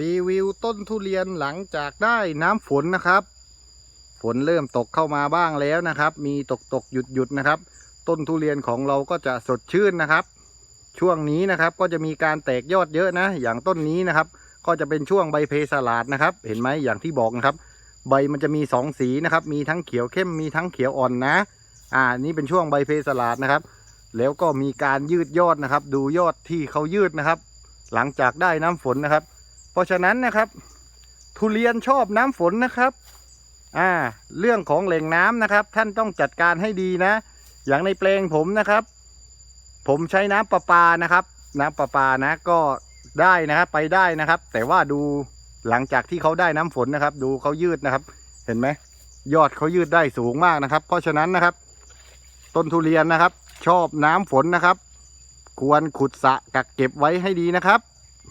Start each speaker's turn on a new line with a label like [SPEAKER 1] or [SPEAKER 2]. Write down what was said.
[SPEAKER 1] รีวิวต้นทุเรียนหลังจากได้น้ำฝนนะครับ ฝนเริ่มตกเข้ามาบ้างแล้วนะครับ มีตกตกหยุดหยุดนะครับ ต้นทุเรียนของเราก็จะสดชื่นนะครับ ช่วงนี้นะครับก็จะมีการแตกยอดเยอะนะ อย่างต้นนี้นะครับ ก็จะเป็นช่วงใบเพสลาดนะครับ เห็นไหมอย่างที่บอกนะครับ ใบมันจะมีสองสีนะครับ มีทั้งเขียวเข้มมีทั้งเขียวอ่อนนะ อ่านี่เป็นช่วงใบเพสลาดนะครับ แล้วก็มีการยืดยอดนะครับ ดูยอดที่เขายืดนะครับ หลังจากได้น้ำฝนนะครับ เพราะฉะนั้นนะครับ ทุเรียนชอบน้ำฝนนะครับอ่าเรื่องของแหล่งน้ำนะครับ ท่านต้องจัดการให้ดีนะ อย่างในแปลงผมนะครับ ผมใช้น้ำประปานะครับ น้ำประปานะก็ได้นะครับไปได้นะครับ แต่ว่าดูหลังจากที่เขาได้น้ำฝนนะครับ ดูเขายืดนะครับ เห็นไหมยอดเขายืดได้สูงมากนะครับ เพราะฉะนั้นนะครับ ต้นทุเรียนนะครับ ชอบน้ำฝนนะครับ ควรขุดสะกักเก็บไว้ให้ดีนะครับ